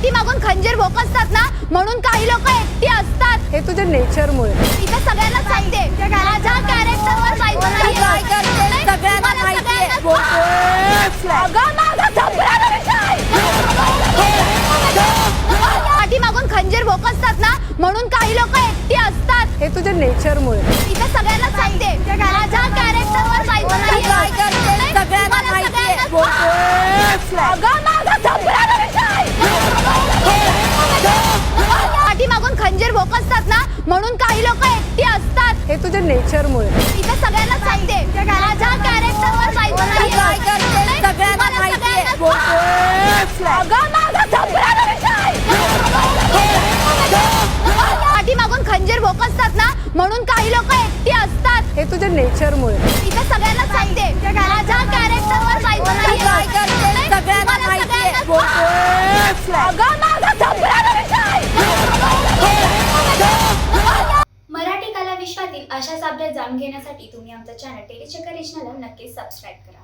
पाठीमागून खंजीर भोकसतात ना म्हणून काही लोक एकटी असतात. हे तुझ्या नेचरमुळे इथं सगळ्यांना सांगते माझ्या कॅरेक्टरवर जायचं नाही काय करते? सगळ्यांना मला माहितीये. सगळ्यांना- अगं, माझा झपला विषय. पाठीमागून खंजीर भोकसतात ना म्हणून काही लोक एकटी असतात. हे तुझ्या नेचरमुळे इथं सगळ्यांना सांगते माझ्या कॅरेक्टरवर जायचं नाही काय करते? सगळ्यांना. सगळ्यांना- अगं, माझा खंजीर भोकसतात ना म्हणून काही लोक एकटी असतात. हे तुझ्या नेचरमुळे इथं सगळ्यांना सांगते. माझ्या कॅरेक्टरवर जायचं नाही काय करते? सगळ्यांना मला माहितीये. सगळ्यांना- अगं, माझा झपला विषय. पाठीमागून खंजीर भोकसतात ना म्हणून काही लोक एकटी असतात. हे तुझ्या नेचरमुळे इथं सगळ्यांना सांगते. अशाच अपडेट जाणून घेण्यासाठी तुम्ही आमचं चॅनल टेलीचक्कर रिजनला नक्कीच सबस्क्राईब करा.